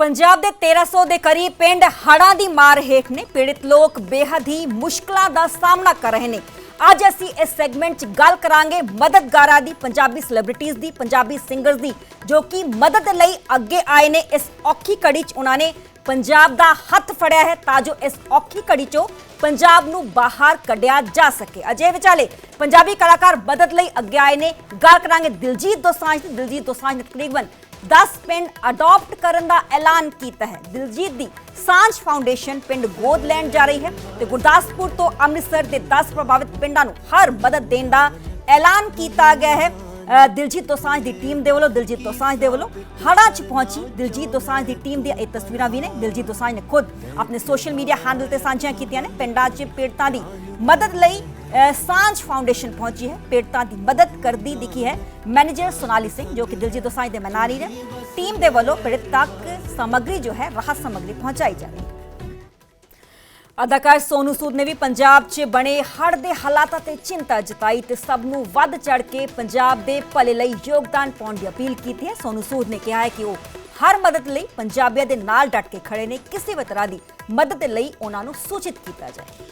ਪੰਜਾਬ ਦੇ 1300 ਦੇ ਕਰੀਬ ਪਿੰਡ ਹੜ੍ਹਾਂ ਦੀ ਮਾਰ ਹੇਠ ਨੇ ਪੀੜਿਤ ਲੋਕ ਬੇਹੱਦ ਹੀ ਮੁਸ਼ਕਲਾਂ ਦਾ ਸਾਹਮਣਾ ਕਰ ਰਹੇ ਨੇ। ਅੱਜ ਅਸੀਂ ਇਸ ਸੈਗਮੈਂਟ 'ਚ ਗੱਲ ਕਰਾਂਗੇ ਮਦਦਗਾਰਾਂ ਦੀ, ਪੰਜਾਬੀ ਸੈਲੀਬ੍ਰਿਟੀਜ਼ ਦੀ, ਪੰਜਾਬੀ ਸਿੰਗਰਸ ਦੀ, ਜੋ ਕਿ ਮਦਦ ਲਈ ਅੱਗੇ ਆਏ ਨੇ। ਇਸ ਔਖੀ ਘੜੀ 'ਚ ਉਹਨਾਂ ਨੇ ਪੰਜਾਬ ਦਾ ਹੱਥ ਫੜਿਆ ਹੈ ਤਾਂ ਜੋ ਇਸ ਔਖੀ ਘੜੀ 'ਚੋਂ ਪੰਜਾਬ ਨੂੰ ਬਾਹਰ ਕੱਢਿਆ ਜਾ ਸਕੇ। ਅਜੇ ਵਿਚਾਲੇ ਪੰਜਾਬੀ ਕਲਾਕਾਰ ਮਦਦ ਲਈ ਅੱਗੇ ਆਏ ਨੇ। ਗੱਲ ਕਰਾਂਗੇ ਦਿਲਜੀਤ ਦੋਸਾਂਝ ਦੀ। ਦਿਲਜੀਤ ਦੋਸਾਂਝ ਨੇ ਤਕਰੀਬਨ 10 ਪਿੰਡ ਅਡਾਪਟ ਕਰਨ ਦਾ ਐਲਾਨ ਕੀਤਾ ਹੈ। ਦਿਲਜੀਤ ਦੀ ਸਾਂਝ ਫਾਊਂਡੇਸ਼ਨ ਪਿੰਡ ਗੋਦ ਲੈਣ ਜਾ ਰਹੀ ਹੈ ਤੇ ਗੁਰਦਾਸਪੁਰ ਤੋਂ ਅੰਮ੍ਰਿਤਸਰ ਦੇ 10 ਪ੍ਰਭਾਵਿਤ ਪਿੰਡਾਂ ਨੂੰ ਹਰ ਮਦਦ ਦੇਣ ਦਾ ਐਲਾਨ ਕੀਤਾ ਗਿਆ ਹੈ। ਦਿਲਜੀਤ ਦੋਸਾਂਝ ਦੀ ਟੀਮ ਦੇ ਵੱਲੋਂ, ਦਿਲਜੀਤ ਦੋਸਾਂਝ ਦੇ ਵੱਲੋਂ ਹੜ੍ਹਾਂ 'ਚ ਪਹੁੰਚੀ। ਦਿਲਜੀਤ ਦੋਸਾਂਝ ਦੀ ਟੀਮ ਦੀਆਂ ਇਹ ਤਸਵੀਰਾਂ ਵੀ ਨੇ। ਦਿਲਜੀਤ ਦੋਸਾਂਝ ਨੇ ਖੁਦ ਆਪਣੇ ਸੋਸ਼ਲ ਮੀਡੀਆ ਹੈਂਡਲ ਤੇ ਸਾਂਝੀਆਂ ਕੀਤੀਆਂ ਨੇ। ਪਿੰਡਾਂ 'ਚ ਪੀੜਤਾਂ ਦੀ ਮਦਦ ਲਈ ਸਾਂਝ ਫਾਊਂਡੇਸ਼ਨ ਪਹੁੰਚੀ ਹੈ, ਪੀੜਤਾਂ ਦੀ ਮਦਦ ਕਰਦੀ ਦਿਖੀ ਹੈ। ਮੈਨੇਜਰ ਸੋਨਾਲੀ ਸਿੰਘ, ਜੋ ਕਿ ਦਿਲਜੀਤ ਦੋਸਾਂਝ ਦੇ ਮਨਾਰੀ ਨੇ ਟੀਮ ਦੇ ਵੱਲੋਂ ਪੀੜਤ ਤੱਕ ਸਮੱਗਰੀ ਜੋ ਹੈ, ਰਾਹਤ ਸਮੱਗਰੀ ਪਹੁੰਚਾਈ ਜਾ ਰਹੀ ਹੈ। ਅਦਾਕਾਰ ਸੋਨੂ ਸੂਦ ਨੇ ਵੀ ਪੰਜਾਬ 'ਚ ਬਣੇ ਹੜ੍ਹ ਦੇ ਹਾਲਾਤਾਂ ਤੇ ਚਿੰਤਾ ਜਤਾਈ ਤੇ ਸਭ ਨੂੰ ਵੱਧ ਚੜ ਕੇ ਪੰਜਾਬ ਦੇ ਭਲੇ ਲਈ ਯੋਗਦਾਨ ਪਾਉਣ ਦੀ ਅਪੀਲ ਕੀਤੀ ਹੈ। ਸੋਨੂ ਸੂਦ ਨੇ ਕਿਹਾ ਹੈ ਕਿ ਉਹ ਹਰ ਮਦਦ ਲਈ ਪੰਜਾਬੀਆਂ ਦੇ ਨਾਲ ਡਟ ਕੇ ਖੜੇ ਨੇ। ਕਿਸੇ ਵੀ ਤਰ੍ਹਾਂ ਦੀ ਮਦਦ ਲਈ ਉਹਨਾਂ ਨੂੰ ਸੂਚਿਤ ਕੀਤਾ ਜਾਏ।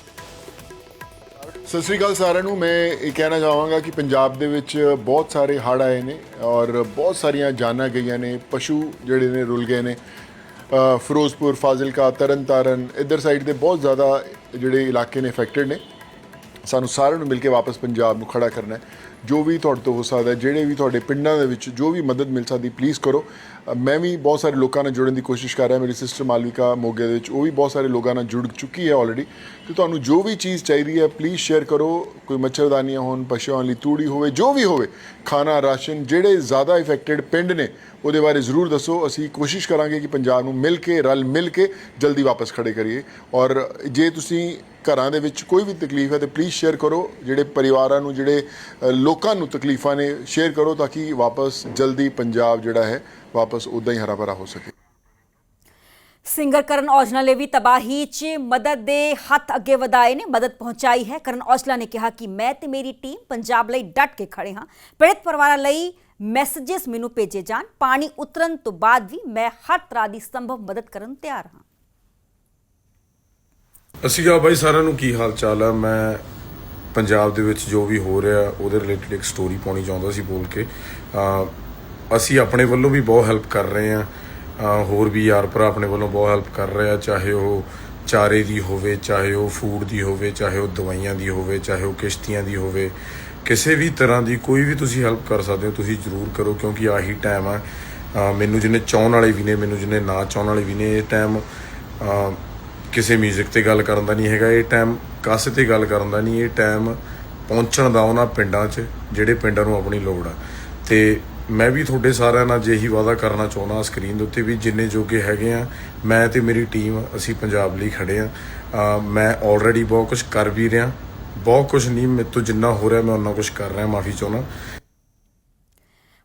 ਸਤਿ ਸ੍ਰੀ ਅਕਾਲ ਸਾਰਿਆਂ ਨੂੰ, ਮੈਂ ਇਹ ਕਹਿਣਾ ਚਾਹਾਂਗਾ ਕਿ ਪੰਜਾਬ ਦੇ ਵਿੱਚ ਬਹੁਤ ਸਾਰੇ ਹੜ੍ਹ ਆਏ ਨੇ ਔਰ ਬਹੁਤ ਸਾਰੀਆਂ ਜਾਨਾਂ ਗਈਆਂ ਨੇ, ਪਸ਼ੂ ਜਿਹੜੇ ਨੇ ਰੁਲ ਗਏ ਨੇ। ਫਿਰੋਜ਼ਪੁਰ, ਫਾਜ਼ਿਲਕਾ, ਤਰਨਤਾਰਨ, ਇੱਧਰ ਸਾਈਡ ਦੇ ਬਹੁਤ ਜ਼ਿਆਦਾ ਜਿਹੜੇ ਇਲਾਕੇ ਨੇ ਅਫੈਕਟਡ ਨੇ। ਸਾਨੂੰ ਸਾਰਿਆਂ ਨੂੰ ਮਿਲ ਕੇ ਵਾਪਸ ਪੰਜਾਬ ਨੂੰ ਖੜਾ ਕਰਨਾ ਹੈ। ਜੋ ਵੀ ਤੁਹਾਡੇ ਤੋਂ ਹੋ ਸਕਦਾ ਜਿਹੜੇ ਵੀ ਤੁਹਾਡੇ ਪਿੰਡਾਂ ਦੇ ਵਿੱਚ ਜੋ ਵੀ ਮਦਦ ਮਿਲ ਸਕਦੀ ਪਲੀਜ਼ ਕਰੋ। ਮੈਂ ਵੀ ਬਹੁਤ ਸਾਰੇ ਲੋਕਾਂ ਨਾਲ ਜੁੜਨ ਦੀ ਕੋਸ਼ਿਸ਼ ਕਰ ਰਿਹਾ, ਮੇਰੀ ਸਿਸਟਰ ਮਾਲਵਿਕਾ ਮੋਗੇ ਦੇ ਵਿੱਚ, ਉਹ ਵੀ ਬਹੁਤ ਸਾਰੇ ਲੋਕਾਂ ਨਾਲ ਜੁੜ ਚੁੱਕੀ ਹੈ ਆਲਰੇਡੀ ਤੇ ਤੁਹਾਨੂੰ ਜੋ ਵੀ ਚੀਜ਼ ਚਾਹੀਦੀ ਹੈ ਪਲੀਜ਼ ਸ਼ੇਅਰ ਕਰੋ। ਕੋਈ ਮੱਛਰਦਾਨੀਆਂ ਹੋਣ, ਪਸ਼ੂਆਂ ਲਈ ਤੂੜੀ ਹੋਵੇ, ਜੋ ਵੀ ਹੋਵੇ, ਖਾਣਾ, ਰਾਸ਼ਨ, ਜਿਹੜੇ ਜ਼ਿਆਦਾ ਇਫੈਕਟਡ ਪਿੰਡ ਨੇ, ਉਹਦੇ ਬਾਰੇ ਜ਼ਰੂਰ ਦੱਸੋ। ਅਸੀਂ ਕੋਸ਼ਿਸ਼ ਕਰਾਂਗੇ ਕਿ ਪੰਜਾਬ ਨੂੰ ਮਿਲ ਕੇ, ਰਲ ਮਿਲ ਕੇ ਜਲਦੀ ਵਾਪਸ ਖੜੇ ਕਰੀਏ। ਔਰ ਜੇ ਤੁਸੀਂ ਘਰਾਂ ਦੇ ਵਿੱਚ ਕੋਈ ਵੀ ਤਕਲੀਫ ਹੈ ਤੇ ਪਲੀਜ਼ ਸ਼ੇਅਰ ਕਰੋ। ਜਿਹੜੇ ਪਰਿਵਾਰਾਂ ਨੂੰ, ਜਿਹੜੇ ਲੋਕਾਂ ਨੂੰ ਤਕਲੀਫਾਂ ਨੇ ਸ਼ੇਅਰ ਕਰੋ ਤਾਂ ਕਿ ਵਾਪਸ ਜਲਦੀ ਪੰਜਾਬ ਜਿਹੜਾ ਹੈ, ਵਾਪਸ ਉਦਾਂ ਹੀ ਹਰਾ ਭਰਾ ਹੋ ਸਕੇ। ਸਿੰਗਰ ਕਰਨ ਔਜਲਾ ਨੇ ਵੀ ਤਬਾਹੀ 'ਚ ਮਦਦ ਦੇ ਹੱਥ ਅੱਗੇ ਵਧਾਏ ਨੇ, ਮਦਦ ਪਹੁੰਚਾਈ ਹੈ। ਕਰਨ ਔਜਲਾ ਨੇ ਕਿਹਾ ਕਿ ਮੈਂ ਤੇ ਮੇਰੀ ਟੀਮ ਪੰਜਾਬ ਲਈ ਡਟ ਕੇ ਖੜੇ ਹਾਂ। ਪੀੜਤ ਪਰਿਵਾਰਾਂ ਲਈ ਮੈਸੇजेस ਮੈਨੂੰ ਭੇਜੇ ਜਾਣ। ਪਾਣੀ ਉਤਰਨ ਤੋਂ ਬਾਅਦ ਵੀ ਮੈਂ ਹਰ ਤਰ੍ਹਾਂ ਦੀ ਸੰਭਵ ਮਦਦ ਕਰਨ ਤਿਆਰ ਹਾਂ। ਅਸੀਂ ਕਹਾ ਬਾਈ ਸਾਰਿਆਂ ਨੂੰ ਕੀ ਹਾਲ ਚਾਲ ਹੈ ਮੈਂ ਪੰਜਾਬ ਦੇ ਵਿੱਚ ਜੋ ਵੀ ਹੋ ਰਿਹਾ, ਉਹਦੇ ਰਿਲੇਟਡ ਇੱਕ ਸਟੋਰੀ ਪਾਉਣੀ ਚਾਹੁੰਦਾ ਸੀ ਬੋਲ ਕੇ। ਅਸੀਂ ਆਪਣੇ ਵੱਲੋਂ ਵੀ ਬਹੁਤ ਹੈਲਪ ਕਰ ਰਹੇ ਹਾਂ। ਹੋਰ ਵੀ ਯਾਰ ਭਰਾ ਆਪਣੇ ਵੱਲੋਂ ਬਹੁਤ ਹੈਲਪ ਕਰ ਰਹੇ ਆ, ਚਾਹੇ ਉਹ ਚਾਰੇ ਦੀ ਹੋਵੇ, ਚਾਹੇ ਉਹ ਫੂਡ ਦੀ ਹੋਵੇ, ਚਾਹੇ ਉਹ ਦਵਾਈਆਂ ਦੀ ਹੋਵੇ, ਚਾਹੇ ਉਹ ਕਿਸ਼ਤੀਆਂ ਦੀ ਹੋਵੇ। ਕਿਸੇ ਵੀ ਤਰ੍ਹਾਂ ਦੀ ਕੋਈ ਵੀ ਤੁਸੀਂ ਹੈਲਪ ਕਰ ਸਕਦੇ ਹੋ, ਤੁਸੀਂ ਜ਼ਰੂਰ ਕਰੋ, ਕਿਉਂਕਿ ਆਹੀ ਟਾਈਮ ਆ। ਮੈਨੂੰ ਜਿਹਨੇ ਚਾਹਣ ਵਾਲੇ ਵੀ ਨੇ, ਮੈਨੂੰ ਜਿਹਨੇ ਨਾ ਚਾਹਣ ਵਾਲੇ ਵੀ ਨੇ, ਇਹ ਟਾਈਮ ਕਿਸੇ 뮤직 ਤੇ ਗੱਲ ਕਰਨ ਦਾ ਨਹੀਂ ਹੈਗਾ, ਇਹ ਟਾਈਮ ਕਾਸੇ ਤੇ ਗੱਲ ਕਰਨ ਦਾ ਨਹੀਂ, ਇਹ ਟਾਈਮ ਪਹੁੰਚਣ ਦਾ ਉਹਨਾਂ ਪਿੰਡਾਂ 'ਚ, ਜਿਹੜੇ ਪਿੰਡਾਂ ਨੂੰ ਆਪਣੀ ਲੋੜ ਆ। ਤੇ ਮੈਂ ਵੀ ਤੁਹਾਡੇ ਸਾਰਿਆਂ ਨਾਲ ਜਿਹੀ ਵਾਅਦਾ ਕਰਨਾ ਚਾਹੁੰਦਾ ਸਕਰੀਨ ਦੇ ਉੱਤੇ ਵੀ ਜਿੰਨੇ ਜੋਗੇ ਹੈਗੇ ਆ, ਮੈਂ ਤੇ ਮੇਰੀ ਟੀਮ ਅਸੀਂ ਪੰਜਾਬ ਲਈ ਖੜੇ ਆ। ਮੈਂ ਆਲਰੇਡੀ ਬਹੁਤ ਕੁਝ ਕਰ ਵੀ ਰਿਹਾ, ਬਹੁਤ ਕੁਝ ਨਹੀਂ, ਮੇਰੇ ਤੋਂ ਜਿੰਨਾ ਹੋ ਰਿਹਾ ਮੈਂ ਉਹਨਾਂ ਕੁਝ ਕਰ ਰਿਹਾ, ਮਾਫੀ ਚਾਹੁੰਦਾ।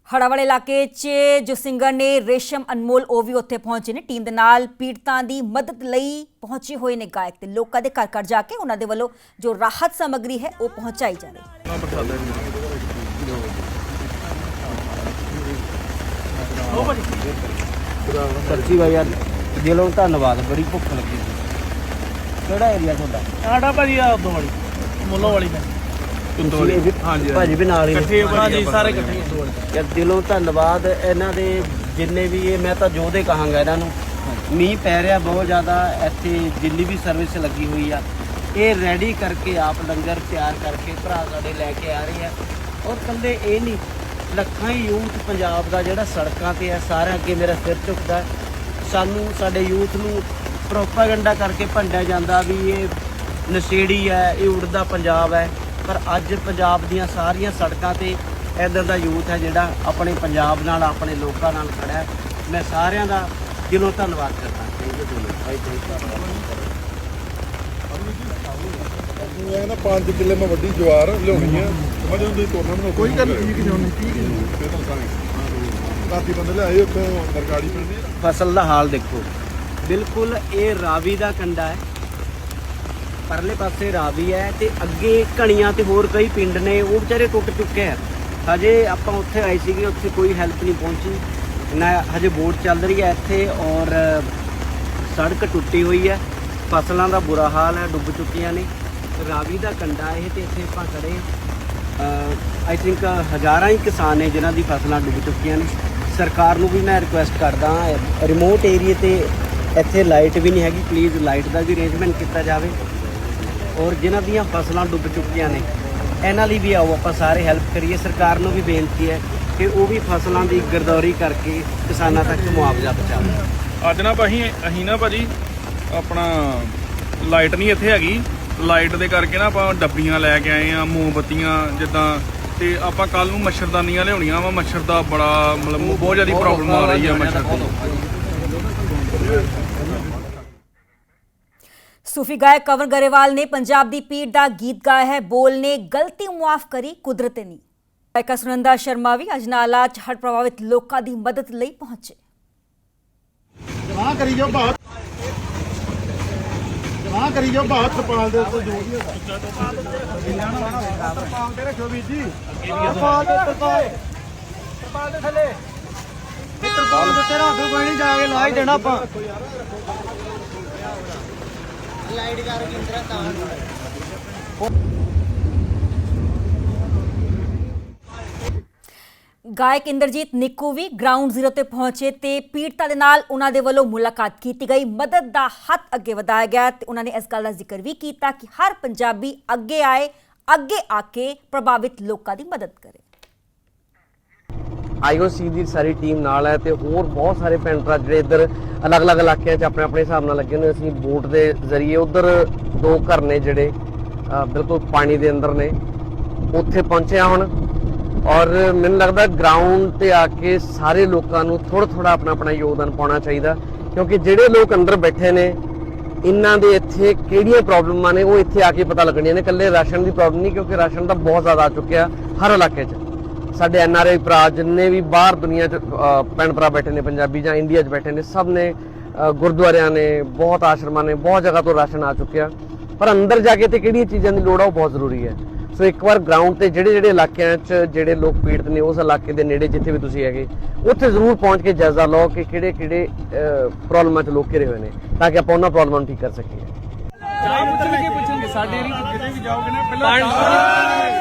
ਹੜ੍ਹਾਂ ਵਾਲੇ ਇਲਾਕੇ 'ਚ ਜੋ ਸਿੰਗਰ ਨੇ ਰੇਸ਼ਮ ਅਨਮੋਲ ਉਹ ਵੀ ਉੱਥੇ ਪਹੁੰਚੇ ਨੇ। ਟੀਮ ਦੇ ਨਾਲ ਪੀੜਤਾਂ ਦੀ ਮਦਦ ਲਈ ਪਹੁੰਚੇ ਹੋਏ ਨੇ ਗਾਇਕ ਤੇ ਲੋਕਾਂ ਦੇ ਘਰ ਘਰ ਜਾ ਕੇ ਉਹਨਾਂ ਦੇ ਵੱਲੋਂ ਜੋ ਰਾਹਤ ਸਮੱਗਰੀ ਹੈ ਉਹ ਪਹੁੰਚਾਈ ਜਾ ਰਹੀ ਹੈ। ਸੱਚੀ ਬਾਈ ਯਾਰ ਦਿਲੋਂ ਧੰਨਵਾਦ ਬੜੀ ਭੁੱਖ ਲੱਗੀ ਸੀ। ਕਿਹੜਾ ਏਰੀਆ ਤੁਹਾਡਾ? ਸਾਡਾ ਭਾਜੀ ਆ ਉਦੋਂ ਵਾਲੀ ਮੁੱਲੋਂ ਵਾਲੀ ਮੈਂ ਹਾਂਜੀ ਭਾਜੀ ਵੀ ਨਾਲ ਹੀ ਨੇ। ਇਕੱਠੇ ਹਾਂਜੀ ਸਾਰੇ ਇਕੱਠੇ ਉਦੋਂ ਵਾਲੀ ਯਾਰ ਦਿਲੋਂ ਧੰਨਵਾਦ ਇਹਨਾਂ ਦੇ ਜਿੰਨੇ ਵੀ ਇਹ ਮੈਂ ਤਾਂ ਜੋਦੇ ਕਹਾਂਗਾ ਇਹਨਾਂ ਨੂੰ। ਮੀਂਹ ਪੈ ਰਿਹਾ ਬਹੁਤ ਜ਼ਿਆਦਾ ਇੱਥੇ ਜਿੰਨੀ ਵੀ ਸਰਵਿਸ ਲੱਗੀ ਹੋਈ ਆ ਇਹ ਰੈਡੀ ਕਰਕੇ ਆਪ ਲੰਗਰ ਤਿਆਰ ਕਰਕੇ ਭਰਾ ਸਾਡੇ ਲੈ ਕੇ ਆ ਰਹੇ ਆ। ਔਰ ਕੱਲੇ ਇਹ ਨਹੀਂ ਲੱਖਾਂ ਹੀ ਯੂਥ ਪੰਜਾਬ ਦਾ ਜਿਹੜਾ ਸੜਕਾਂ ਤੇ ਹੈ ਸਾਰਿਆਂ ਅੱਗੇ ਮੇਰਾ ਸਿਰ ਝੁਕਦਾ। ਸਾਨੂੰ ਸਾਡੇ ਯੂਥ ਨੂੰ ਪ੍ਰੋਪਾਗੈਂਡਾ ਕਰਕੇ ਭੰਡਿਆ ਜਾਂਦਾ ਵੀ ਇਹ ਨਸ਼ੇੜੀ ਹੈ ਇਹ ਉੜਦਾ ਪੰਜਾਬ ਹੈ। ਪਰ ਅੱਜ ਪੰਜਾਬ ਦੀਆਂ ਸਾਰੀਆਂ ਸੜਕਾਂ ਤੇ ਇੱਧਰ ਦਾ ਯੂਥ ਹੈ ਜਿਹੜਾ ਆਪਣੇ ਪੰਜਾਬ ਨਾਲ ਆਪਣੇ ਲੋਕਾਂ ਨਾਲ ਖੜਾ ਹੈ। ਮੈਂ ਸਾਰਿਆਂ ਦਾ ਦਿਲੋਂ ਧੰਨਵਾਦ ਕਰਦਾ। ਥੈਂਕ ਯੂ ਭਾਈ ਮੈਂ ਨਾ 5 ਕਿੱਲੇ ਮੈਂ ਵੱਡੀ ਜਵਾਰ ਲਿਆਉਣੀ ਆ। ਮੈਂ ਜਦੋਂ ਤੁਸੀਂ ਕੋਈ ਗੱਲ ਨਹੀਂ ਕਿ ਜਾਣੀ ਕੀ ਰਾਤੀ ਬੰਦੇ ਲਿਆਏ ਉੱਥੋਂ ਨਰਕਾੜੀ ਪਿੰਡ ਦੀ ਫਸਲ ਦਾ ਹਾਲ ਦੇਖੋ। ਬਿਲਕੁਲ ਇਹ ਰਾਵੀ ਦਾ ਕੰਡਾ ਹੈ। ਪਰਲੇ ਪਾਸੇ ਰਾਵੀ ਹੈ ਤੇ ਅੱਗੇ ਕਣੀਆਂ ਤੇ ਹੋਰ ਕਈ ਪਿੰਡ ਨੇ, ਉਹ ਵਿਚਾਰੇ ਟੁੱਟ ਚੁੱਕੇ ਆ। ਹਜੇ ਆਪਾਂ ਉੱਥੇ ਆਏ ਸੀਗੇ, ਉੱਥੇ ਕੋਈ ਹੈਲਪ ਨਹੀਂ ਪਹੁੰਚੀ। ਨਾ ਹਜੇ ਵੋਟ ਚੱਲ ਰਹੀ ਹੈ ਇੱਥੇ ਔਰ ਸੜਕ ਟੁੱਟੀ ਹੋਈ ਹੈ। ਫਸਲਾਂ ਦਾ ਬੁਰਾ ਹਾਲ ਹੈ, ਡੁੱਬ ਚੁੱਕੀਆਂ ਨੇ। ਰਾਵੀ ਦਾ ਕੰਡਾ ਇਹ ਤੇ ਇੱਥੇ ਆਪਾਂ ਖੜੇ ਆਈ ਥਿੰਕ ਹਜ਼ਾਰਾਂ ਹੀ ਕਿਸਾਨ ਨੇ ਜਿਨ੍ਹਾਂ ਦੀ ਫਸਲਾਂ ਡੁੱਬ ਚੁੱਕੀਆਂ ਨੇ। ਸਰਕਾਰ ਨੂੰ ਵੀ ਮੈਂ ਰਿਕੁਐਸਟ ਕਰਦਾ ਰਿਮੋਟ ਏਰੀਆ ਤੇ ਇੱਥੇ ਲਾਈਟ ਵੀ ਨਹੀਂ ਹੈਗੀ ਪਲੀਜ਼ ਲਾਈਟ ਦਾ ਵੀ ਅਰੇਂਜਮੈਂਟ ਕੀਤਾ ਜਾਵੇ। ਔਰ ਜਿਨ੍ਹਾਂ ਦੀਆਂ ਫਸਲਾਂ ਡੁੱਬ ਚੁੱਕੀਆਂ ਨੇ ਇਹਨਾਂ ਲਈ ਵੀ ਆਓ ਆਪਾਂ ਸਾਰੇ ਹੈਲਪ ਕਰੀਏ। ਸਰਕਾਰ ਨੂੰ ਵੀ ਬੇਨਤੀ ਹੈ ਕਿ ਉਹ ਵੀ ਫਸਲਾਂ ਦੀ ਗਰਦੌਰੀ ਕਰਕੇ ਕਿਸਾਨਾਂ ਤੱਕ ਮੁਆਵਜ਼ਾ ਪਹੁੰਚਾਵੇ। ਅੱਜ ਨਾ ਭਾਈ ਅਸੀਂ ਨਾ ਭਾਜੀ ਆਪਣਾ ਲਾਈਟ ਨਹੀਂ ਇੱਥੇ ਹੈਗੀ। ਲਾਈਟ ਦੇ ਕਰਕੇ ਨਾ ਆਪਾਂ ਡੱਬੀਆਂ ਲੈ ਕੇ ਆਏ ਆ ਮੋਮਬੱਤੀਆਂ ਜਿੱਦਾਂ ਤੇ ਆਪਾਂ ਕੱਲ ਨੂੰ ਮੱਛਰਦਾਨੀਆਂ ਲਿਆਉਣੀਆਂ ਵਾ। ਮੱਛਰ ਦਾ ਬੜਾ ਮਤਲਬ ਬਹੁਤ ਜ਼ਿਆਦਾ ਪ੍ਰੋਬਲਮ ਆ ਰਹੀ ਹੈ ਮੱਛਰ ਦੀ। ਸੂਫੀ ਗਾਇਕ ਕਵਰ ਗਰੇਵਾਲ ਨੇ ਪੰਜਾਬ ਦੀ ਪੀੜ ਦਾ ਗੀਤ ਗਾਇਆ ਹੈ ਬੋਲ ਨੇ ਗਲਤੀ ਮੁਆਫ ਕਰੀ ਕੁਦਰਤ ਨੇ ਗਾਇਕਾ ਸੁਨੰਦਾ ਸ਼ਰਮਾ ਵੀ ਅਜਨਾਲਾ ਚ ਹੜ੍ਹ ਪ੍ਰਭਾਵਿਤ ਲੋਕਾਂ ਦੀ ਮਦਦ ਲਈ ਪਹੁੰਚੇ ਜਮਾ ਕਰੀ ਜਾਓ ਬਾਹਰ ਜਮਾ ਕਰੀ ਜਾਓ ਬਾਹਰ ਤਰਪਾਲ ਦੇ ਉੱਤੇ ਜੋ ਵੀ ਹੈਗਾ ਤਰਪਾਲ ਤੇ ਰੱਖੋ ਵੀਰ ਜੀ ਤਰਪਾਲ ਤੇ ਤਰਪਾਲ ਤਰਪਾਲ ਦੇ ਥੱਲੇ ਤਰਪਾਲ ਦੇ ਉੱਤੇ ਰੱਖ ਕੋਈ ਨਹੀਂ ਜਾ ਕੇ ਲਾ ਹੀ ਦੇਣਾ ਆਪਾਂ ਗਾਇਕ ਇੰਦਰਜੀਤ ਨਿੱਕੂ ਵੀ ਗਰਾਊਂਡ ਜ਼ੀਰੋ ਤੇ ਪਹੁੰਚੇ ਤੇ ਪੀੜਤਾਂ ਦੇ ਨਾਲ ਉਹਨਾਂ ਦੇ ਵੱਲੋਂ ਮੁਲਾਕਾਤ ਕੀਤੀ ਗਈ। ਮਦਦ ਦਾ ਹੱਥ ਅੱਗੇ ਵਧਾਇਆ ਗਿਆ ਤੇ ਉਹਨਾਂ ਨੇ ਇਸ ਗੱਲ ਦਾ ਜ਼ਿਕਰ ਵੀ ਕੀਤਾ ਕਿ ਹਰ ਪੰਜਾਬੀ ਅੱਗੇ ਆਏ, ਅੱਗੇ ਆ ਕੇ ਪ੍ਰਭਾਵਿਤ ਲੋਕਾਂ ਦੀ ਮਦਦ ਕਰੇ। ਆਈਓਸੀ ਦੀ ਸਾਰੀ ਟੀਮ ਨਾਲ ਹੈ ਤੇ ਹੋਰ ਬਹੁਤ ਸਾਰੇ ਭੈਣ ਭਰਾ ਜਿਹੜੇ ਇੱਧਰ ਅਲੱਗ-ਅਲੱਗ ਇਲਾਕਿਆਂ 'ਚ ਆਪਣੇ ਆਪਣੇ ਹਿਸਾਬ ਨਾਲ ਲੱਗੇ ਨੇ। ਅਸੀਂ ਬੋਟ ਦੇ ਜ਼ਰੀਏ ਉਧਰ ਦੋ ਘਰ ਨੇ ਜਿਹੜੇ ਬਿਲਕੁਲ ਪਾਣੀ ਦੇ ਅੰਦਰ ਨੇ। ਉੱਥੇ ਪਹੁੰਚਿਆ ਹੁਣ ਔਰ ਮੈਨੂੰ ਲੱਗਦਾ ਗਰਾਊਂਡ ਤੇ ਆ ਕੇ ਸਾਰੇ ਲੋਕਾਂ ਨੂੰ ਥੋੜਾ ਥੋੜਾ ਆਪਣਾ ਆਪਣਾ ਯੋਗਦਾਨ ਪਾਉਣਾ ਚਾਹੀਦਾ ਕਿਉਂਕਿ ਜਿਹੜੇ ਲੋਕ ਅੰਦਰ ਬੈਠੇ ਨੇ, ਇਹਨਾਂ ਦੇ ਇੱਥੇ ਕਿਹੜੀਆਂ ਪ੍ਰੋਬਲਮਾਂ ਨੇ ਉਹ ਇੱਥੇ ਆ ਕੇ ਪਤਾ ਲੱਗਣੀਆਂ ਨੇ। ਇਕੱਲੇ ਰਾਸ਼ਨ ਦੀ ਪ੍ਰੋਬਲਮ ਨਹੀਂ ਕਿਉਂਕਿ ਰਾਸ਼ਨ ਤਾਂ ਬਹੁਤ ਜ਼ਿਆਦਾ ਆ ਚੁੱਕਿਆ ਹਰ ਇਲਾਕੇ 'ਚ। ਸਾਡੇ ਐਨ ਆਰ ਆਈ ਭਰਾ ਜਿੰਨੇ ਵੀ ਬਾਹਰ ਦੁਨੀਆ 'ਚ ਭੈਣ ਭਰਾ ਬੈਠੇ ਨੇ ਪੰਜਾਬੀ ਜਾਂ ਇੰਡੀਆ 'ਚ ਬੈਠੇ ਨੇ ਸਭ ਨੇ ਗੁਰਦੁਆਰਿਆਂ ਨੇ ਬਹੁਤ ਆਸ਼ਰਮਾਂ ਨੇ ਬਹੁਤ ਜਗ੍ਹਾ ਤੋਂ ਰਾਸ਼ਨ ਆ ਚੁੱਕਿਆ। ਪਰ ਅੰਦਰ ਜਾ ਕੇ ਤੇ ਕਿਹੜੀਆਂ ਚੀਜ਼ਾਂ ਦੀ ਲੋੜ ਆ ਉਹ ਬਹੁਤ ਜ਼ਰੂਰੀ ਹੈ। ਸੋ ਇੱਕ ਵਾਰ ਗਰਾਊਂਡ ਤੇ ਜਿਹੜੇ ਜਿਹੜੇ ਇਲਾਕਿਆਂ 'ਚ ਜਿਹੜੇ ਲੋਕ ਪੀੜਤ ਨੇ ਉਸ ਇਲਾਕੇ ਦੇ ਨੇੜੇ ਜਿੱਥੇ ਵੀ ਤੁਸੀਂ ਹੈਗੇ ਉੱਥੇ ਜ਼ਰੂਰ ਪਹੁੰਚ ਕੇ ਜਾਇਜ਼ਾ ਲਓ ਕਿ ਕਿਹੜੇ ਕਿਹੜੇ ਪ੍ਰੋਬਲਮਾਂ 'ਚ ਲੋਕ ਘਿਰੇ ਹੋਏ ਨੇ ਤਾਂ ਕਿ ਆਪਾਂ ਉਹਨਾਂ ਪ੍ਰੋਬਲਮਾਂ ਨੂੰ ਠੀਕ ਕਰ ਸਕੀਏ। ਸਾਡੇ ਏਰੀਆ ਕਿਤੇ ਵੀ ਜਾਓਗੇ ਨਾ ਪਹਿਲਾਂ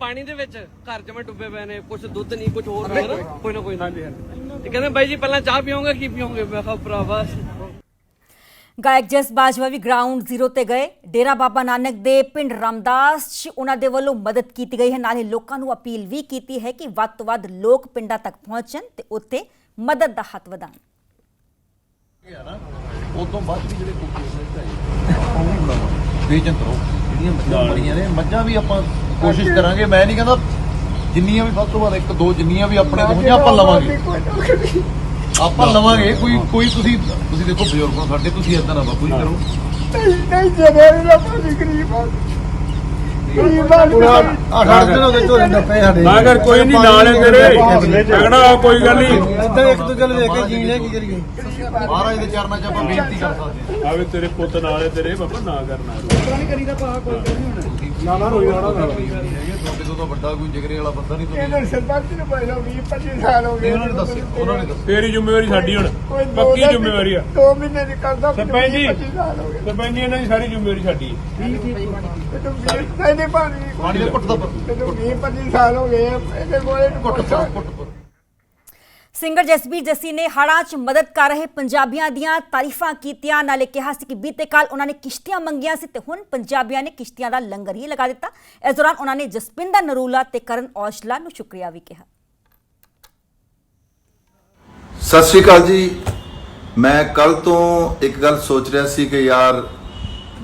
ਪਾਣੀ ਦੇ ਵਿੱਚ ਘਰ ਚ ਮੈਂ ਡੁੱਬੇ ਪਏ ਨੇ ਕੁਝ ਦੁੱਧ ਨਹੀਂ ਕੁਝ ਹੋਰ ਨਹੀਂ ਨਾ ਕੋਈ ਨਾ ਕੋਈ ਹਾਂਜੀ ਤੇ ਕਹਿੰਦੇ ਬਾਈ ਜੀ ਪਹਿਲਾਂ ਚਾਹ ਪੀਓਗੇ ਕੀ ਪੀਓਗੇ? ਮੈਂ ਕਿਹਾ ਭਰਾਵਾ ਗਾਇਕ ਜਸ ਬਾਜਵਾ ਵੀ ਗਰਾਊਂਡ ਜ਼ੀਰੋ ਤੇ ਗਏ। ਡੇਰਾ ਬਾਬਾ ਨਾਨਕ ਦੇ ਪਿੰਡ ਰਾਮਦਾਸ 'ਚ ਉਹਨਾਂ ਦੇ ਵੱਲੋਂ ਮਦਦ ਕੀਤੀ ਗਈ ਹੈ। ਨਾਲੇ ਲੋਕਾਂ ਨੂੰ ਅਪੀਲ ਵੀ ਕੀਤੀ ਹੈ ਕਿ ਵੱਧ ਤੋਂ ਵੱਧ ਲੋਕ ਪਿੰਡਾਂ ਤੱਕ ਪਹੁੰਚਣ ਤੇ ਉੱਥੇ ਮਦਦ ਦਾ ਹੱਥ ਵਧਾਉਣ। ਉਦੋਂ ਬਾਅਦ ਵੀ ਜਿਹੜੇ ਕੁੱਕੇ ਉਹ ਵੀ ਬਣਾਵਾਂ ਬੇਜੰਤ ਰਹੋ ਜਿਹੜੀਆਂ ਮੱਝਾਂ ਬੜੀਆਂ ਨੇ ਮੱਝਾਂ ਵੀ ਆਪਾਂ ਕੋਸ਼ਿਸ਼ ਕਰਾਂਗੇ ਮੈਂ ਨਹੀਂ ਕਹਿੰਦਾ ਜਿੰਨੀਆਂ ਵੀ ਵੱਧ ਤੋਂ ਵੱਧ ਇੱਕ ਦੋ ਜਿੰਨੀਆਂ ਵੀ ਆਪਣੇ ਤੋਂ ਹੋਈਆਂ ਆਪਾਂ ਲਵਾਂਗੇ। ਆਪਾਂ ਲਵਾਂਗੇ ਕੋਈ ਕੋਈ ਤੁਸੀਂ ਤੁਸੀਂ ਦੇਖੋ ਬਜ਼ੁਰਗ ਹੋ ਸਾਡੇ ਤੁਸੀਂ ਇਦਾਂ ਨਾ ਬਾਪੂ ਜੀ ਕਰੋ। ਨਹੀਂ ਜਬਰ ਨਾ ਪਾਣੀ ਗਰੀਬ ਨਾ ਕਰ ਕੋਈ ਨਹੀਂ ਨਾਲ ਹੈ ਤੇਰੇ। ਤਗੜਾ ਕੋਈ ਗੱਲ ਨਹੀਂ। ਇਦਾਂ ਇੱਕ ਦੂਜੇ ਨੂੰ ਦੇਖ ਕੇ ਜੀਣੇ ਕੀ ਕਰੀਏ? ਮਹਾਰਾਜ ਦੇ ਚਰਨਾਂ 'ਚ ਆਪਾਂ ਬੇਨਤੀ ਕਰ ਸਕਦੇ ਹਾਂ। ਆਵੇ ਤੇਰੇ ਪੁੱਤ ਨਾਲ ਹੈ ਤੇਰੇ ਬਾਬਾ ਨਾ ਕਰਨਾ। ਨਾ ਨਾ ਰੋਈ ਜਾਣਾ ਨਾ। ਤੁਹਾਡੇ ਤੋਂ ਤਾਂ ਵੱਡਾ ਕੋਈ ਜਿਗਰੇ ਵਾਲਾ ਬੰਦਾ ਨਹੀਂ ਤੁਸੀਂ ਇਹਨਾਂ ਸਰਪੰਚ ਨੂੰ ਪਹਿਲਾਂ 20 25 ਸਾਲ ਹੋ ਗਏ। ਉਹਨਾਂ ਨੇ ਦੱਸਿਆ ਉਹਨਾਂ ਨੇ ਦੱਸਿਆ। ਤੇਰੀ ਜ਼ਿੰਮੇਵਾਰੀ ਸਾਡੀ ਹੁਣ ਕੋਈ ਦੋ ਪੱਕੀ ਦਿਨ- ਜ਼ਿੰਮੇਵਾਰੀ ਆ। ਦੋ ਮਹੀਨੇ ਦੀ ਕਰਦਾ ਸਰਪੰਚ ਜੀ। 25 ਸਾਲ ਹੋ ਗਏ। ਸਰਪੰਚ ਇਹਨਾਂ ਦੀ ਸਾਰੀ ਜ਼ਿੰਮੇਵਾਰੀ ਸਾਡੀ ਹੈ ਤੈਨੂੰ ਵੀਹ- ਨਹੀਂ ਨਹੀਂ ਪਾਣੀ ਪਾਣੀ ਦੇ ਘੁੱਟ ਦਾ ਤੈਨੂੰ 20 25 ਸਾਲ ਹੋ ਗਏ ਆ, ਇਹਦੇ ਕੋਲੇ। ਘੁੱਟ ਘੁੱਟ ਸਿੰਗਰ ਜਸਬੀਰ ਜੱਸੀ ਨੇ ਹੜ੍ਹਾਂ 'ਚ ਮਦਦ ਕਰ ਰਹੇ ਪੰਜਾਬੀਆਂ ਦੀਆਂ ਤਾਰੀਫਾਂ ਕੀਤੀਆਂ। ਨਾਲੇ ਕਿਹਾ ਸੀ ਕਿ ਬੀਤੇ ਕਾਲ ਉਹਨਾਂ ਨੇ ਕਿਸ਼ਤੀਆਂ ਮੰਗੀਆਂ ਸੀ ਤੇ ਹੁਣ ਪੰਜਾਬੀਆਂ ਨੇ ਕਿਸ਼ਤੀਆਂ ਦਾ ਲੰਗਰ ਹੀ ਲਗਾ ਦਿੱਤਾ। ਇਸ ਦੌਰਾਨ ਉਹਨਾਂ ਨੇ ਜਸਪਿੰਦਰ ਨਰੂਲਾ ਤੇ ਕਰਨ ਔਸ਼ਲਾ ਨੂੰ ਸ਼ੁਕਰੀਆ ਵੀ ਕਿਹਾ। ਸਤਿ ਸ਼੍ਰੀ ਅਕਾਲ ਜੀ। ਮੈਂ ਕੱਲ ਤੋਂ ਇੱਕ ਗੱਲ ਸੋਚ ਰਿਹਾ ਸੀ ਕਿ ਯਾਰ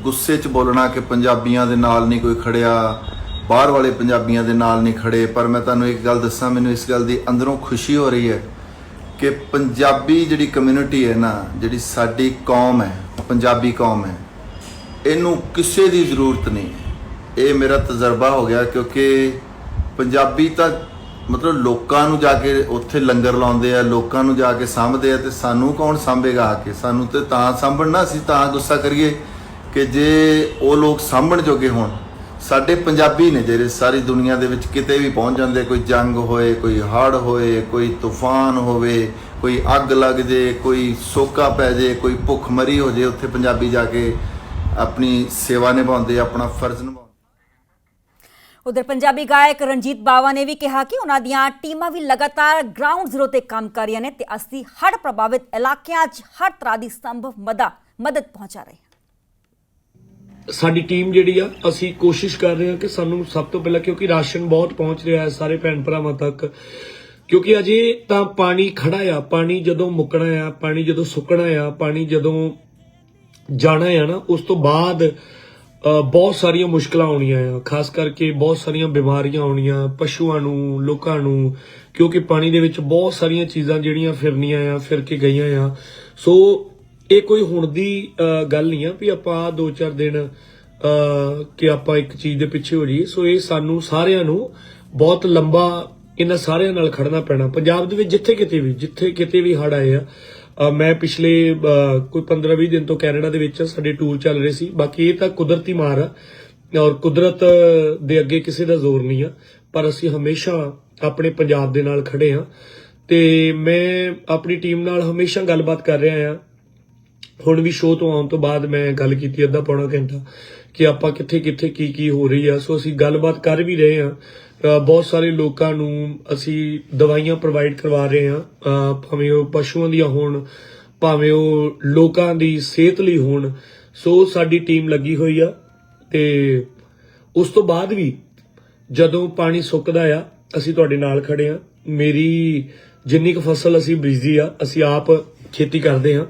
ਗੁੱਸੇ 'ਚ ਬੋਲਣਾ ਕਿ ਪੰਜਾਬੀਆਂ ਦੇ ਨਾਲ ਨਹੀਂ ਕੋਈ ਖੜਿਆ, ਬਾਹਰ ਵਾਲੇ ਪੰਜਾਬੀਆਂ ਦੇ ਨਾਲ ਨਹੀਂ ਖੜੇ, ਪਰ ਮੈਂ ਤੁਹਾਨੂੰ ਇੱਕ ਗੱਲ ਦੱਸਾਂ, ਮੈਨੂੰ ਇਸ ਗੱਲ ਦੀ ਅੰਦਰੋਂ ਖੁਸ਼ੀ ਹੋ ਰਹੀ ਹੈ ਕਿ ਪੰਜਾਬੀ ਜਿਹੜੀ ਕਮਿਊਨਿਟੀ ਹੈ ਨਾ, ਜਿਹੜੀ ਸਾਡੀ ਕੌਮ ਹੈ, ਪੰਜਾਬੀ ਕੌਮ ਹੈ, ਇਹਨੂੰ ਕਿਸੇ ਦੀ ਜ਼ਰੂਰਤ ਨਹੀਂ ਹੈ। ਇਹ ਮੇਰਾ ਤਜਰਬਾ ਹੋ ਗਿਆ ਕਿਉਂਕਿ ਪੰਜਾਬੀ ਤਾਂ ਮਤਲਬ ਲੋਕਾਂ ਨੂੰ ਜਾ ਕੇ ਉੱਥੇ ਲੰਗਰ ਲਾਉਂਦੇ ਆ, ਲੋਕਾਂ ਨੂੰ ਜਾ ਕੇ ਸਾਂਭਦੇ ਆ ਤੇ ਸਾਨੂੰ ਕੌਣ ਸਾਂਭੇਗਾ ਆ ਕੇ? ਸਾਨੂੰ ਤੇ ਤਾਂ ਸਾਂਭਣ ਨਾ ਅਸੀਂ ਤਾਂ ਗੁੱਸਾ ਕਰੀਏ ਕਿ ਜੇ ਉਹ ਲੋਕ ਸਾਂਭਣ ਜੋਗੇ ਹੋਣ ਸਾਡੇ ਪੰਜਾਬੀ ਨੇ ਜਿਹੜੇ ਸਾਰੀ ਦੁਨੀਆ ਦੇ ਵਿੱਚ ਕਿਤੇ ਵੀ ਪਹੁੰਚ ਜਾਂਦੇ, ਕੋਈ ਜੰਗ ਹੋਏ, ਕੋਈ ਹੜ੍ਹ ਹੋਏ, ਕੋਈ ਤੂਫਾਨ ਹੋਵੇ, ਕੋਈ ਅੱਗ ਲੱਗ ਜੇ, ਕੋਈ ਸੋਕਾ ਪੈ ਜੇ, ਕੋਈ ਭੁੱਖਮਰੀ ਹੋ ਜੇ, ਉੱਥੇ ਪੰਜਾਬੀ ਜਾ ਕੇ ਆਪਣੀ ਸੇਵਾ ਨਿਭਾਉਂਦੇ, ਆਪਣਾ ਫਰਜ਼ ਨਿਭਾਉਂਦੇ। ਉਧਰ ਪੰਜਾਬੀ ਗਾਇਕ ਰਣਜੀਤ ਬਾਵਾ ਨੇ ਵੀ ਕਿਹਾ ਕਿ ਉਹਨਾਂ ਦੀਆਂ ਟੀਮਾਂ ਵੀ ਲਗਾਤਾਰ ਗਰਾਊਂਡ ਜ਼ੀਰੋ ਤੇ ਕੰਮ ਕਰ ਰਹੀਆਂ ਨੇ ਤੇ ਅਸੀਂ ਹੜ੍ਹ ਪ੍ਰਭਾਵਿਤ ਇਲਾਕਿਆਂ 'ਚ ਹਰ ਤਰ੍ਹਾਂ ਦੀ ਸੰਭਵ ਮਦਦ ਮਦਦ ਪਹੁੰਚਾ ਰਹੇ ਹਾਂ। ਸਾਡੀ ਟੀਮ ਜਿਹੜੀ ਆ, ਅਸੀਂ ਕੋਸ਼ਿਸ਼ ਕਰ ਰਹੇ ਹਾਂ ਕਿ ਸਾਨੂੰ ਸਭ ਤੋਂ ਪਹਿਲਾਂ, ਕਿਉਂਕਿ ਰਾਸ਼ਨ ਬਹੁਤ ਪਹੁੰਚ ਰਿਹਾ ਹੈ ਸਾਰੇ ਭੈਣ ਭਰਾਵਾਂ ਤੱਕ, ਕਿਉਂਕਿ ਅਜੇ ਤਾਂ ਪਾਣੀ ਖੜਾ ਆ, ਪਾਣੀ ਜਦੋਂ ਮੁੱਕਣਾ ਆ, ਪਾਣੀ ਜਦੋਂ ਸੁੱਕਣਾ ਆ, ਪਾਣੀ ਜਦੋਂ ਜਾਣਾ ਆ ਨਾ, ਉਸ ਤੋਂ ਬਾਅਦ ਬਹੁਤ ਸਾਰੀਆਂ ਮੁਸ਼ਕਲਾਂ ਆਉਣੀਆਂ ਆ, ਖਾਸ ਕਰਕੇ ਬਹੁਤ ਸਾਰੀਆਂ ਬਿਮਾਰੀਆਂ ਆਉਣੀਆਂ, ਪਸ਼ੂਆਂ ਨੂੰ, ਲੋਕਾਂ ਨੂੰ, ਕਿਉਂਕਿ ਪਾਣੀ ਦੇ ਵਿੱਚ ਬਹੁਤ ਸਾਰੀਆਂ ਚੀਜ਼ਾਂ ਜਿਹੜੀਆਂ ਫਿਰਨੀਆਂ ਆ, ਫਿਰ ਕੇ ਗਈਆਂ ਆ। ਸੋ ਇਹ ਕੋਈ ਹੁਣ ਦੀ ਗੱਲ ਨਹੀਂ ਆ ਵੀ ਆਪਾਂ ਆਹ ਦੋ ਚਾਰ ਦਿਨ ਕਿ ਆਪਾਂ ਇੱਕ ਚੀਜ਼ ਦੇ ਪਿੱਛੇ ਹੋ ਜਾਈਏ। ਸੋ ਇਹ ਸਾਨੂੰ ਸਾਰਿਆਂ ਨੂੰ ਬਹੁਤ ਲੰਬਾ ਇਹਨਾਂ ਸਾਰਿਆਂ ਨਾਲ ਖੜਨਾ ਪੈਣਾ। ਪੰਜਾਬ ਦੇ ਵਿੱਚ ਜਿੱਥੇ ਕਿਤੇ ਵੀ, ਜਿੱਥੇ ਕਿਤੇ ਵੀ ਹੜ ਆਏ ਆ ਮੈਂ ਪਿਛਲੇ ਕੋਈ 15-20 ਦਿਨ ਤੋਂ ਕੈਨੇਡਾ ਦੇ ਵਿੱਚ ਸਾਡੇ ਟੂਰ ਚੱਲ ਰਹੇ ਸੀ। ਬਾਕੀ ਇਹ ਤਾਂ ਕੁਦਰਤੀ ਮਾਰ ਆ ਔਰ ਕੁਦਰਤ ਦੇ ਅੱਗੇ ਕਿਸੇ ਦਾ ਜ਼ੋਰ ਨਹੀਂ ਆ, ਪਰ ਅਸੀਂ ਹਮੇਸ਼ਾ ਆਪਣੇ ਪੰਜਾਬ ਦੇ ਨਾਲ ਖੜੇ ਆ। ਤੇ ਮੈਂ ਆਪਣੀ ਟੀਮ ਨਾਲ ਹਮੇਸ਼ਾ ਗੱਲਬਾਤ ਕਰ ਰਿਹਾ ਆ ਹੁਣ ਵੀ ਸ਼ੋਅ ਤੋਂ ਆਉਣ ਤੋਂ ਬਾਅਦ ਮੈਂ ਗੱਲ ਕੀਤੀ ਅੱਧਾ ਪੌਣਾ ਘੰਟਾ ਕਿ ਆਪਾਂ ਕਿੱਥੇ ਕਿੱਥੇ ਕੀ ਕੀ ਹੋ ਰਹੀ ਆ। ਸੋ ਅਸੀਂ ਗੱਲਬਾਤ ਕਰ ਵੀ ਰਹੇ ਆ। ਬਹੁਤ ਸਾਰੇ ਲੋਕਾਂ ਨੂੰ ਅਸੀਂ ਦਵਾਈਆਂ ਪ੍ਰੋਵਾਈਡ ਕਰਵਾ ਰਹੇ ਆ। ਭਾਵੇਂ ਉਹ ਪਸ਼ੂਆਂ ਦੀਆਂ ਹੋਣ, ਭਾਵੇਂ ਉਹ ਲੋਕਾਂ ਦੀ ਸਿਹਤ ਲਈ ਹੋਣ। ਸੋ ਸਾਡੀ ਟੀਮ ਲੱਗੀ ਹੋਈ ਆ ਤੇ ਉਸ ਤੋਂ ਬਾਅਦ ਵੀ ਜਦੋਂ ਪਾਣੀ ਸੁੱਕਦਾ ਆ, ਅਸੀਂ ਤੁਹਾਡੇ ਨਾਲ ਖੜੇ ਆ। ਮੇਰੀ ਜਿੰਨੀ ਕੁ ਫਸਲ ਅਸੀਂ ਬੀਜੀ ਆ, ਅਸੀਂ ਆਪ ਖੇਤੀ ਕਰਦੇ ਆ।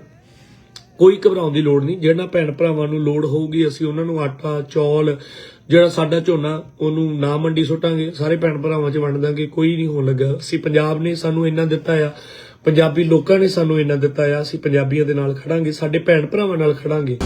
ਕੋਈ ਘਬਰਾਉਣ ਦੀ ਲੋੜ ਨਹੀਂ। ਜਿਹੜਾ ਭੈਣ ਭਰਾਵਾਂ ਨੂੰ ਲੋੜ ਹੋਊਗੀ, ਅਸੀਂ ਉਹਨਾਂ ਨੂੰ ਆਟਾ, ਚੌਲ, ਜਿਹੜਾ ਸਾਡਾ ਝੋਨਾ, ਉਹਨੂੰ ਨਾ ਮੰਡੀ ਸੁੱਟਾਂਗੇ। ਸਾਰੇ ਭੈਣ ਭਰਾਵਾਂ 'ਚ ਵੰਡ ਦਾਂਗੇ, ਕੋਈ ਨਹੀਂ ਹੋਣ ਲੱਗਾ। ਅਸੀਂ ਪੰਜਾਬ ਨੇ ਸਾਨੂੰ ਇੰਨਾ ਦਿੱਤਾ ਆ। ਪੰਜਾਬੀ ਲੋਕਾਂ ਨੇ ਸਾਨੂੰ ਇੰਨਾ ਦਿੱਤਾ ਆ। ਅਸੀਂ ਪੰਜਾਬੀਆਂ ਦੇ ਨਾਲ ਖੜਾਂਗੇ, ਸਾਡੇ ਭੈਣ ਭਰਾਵਾਂ ਨਾਲ ਖੜਾਂਗੇ।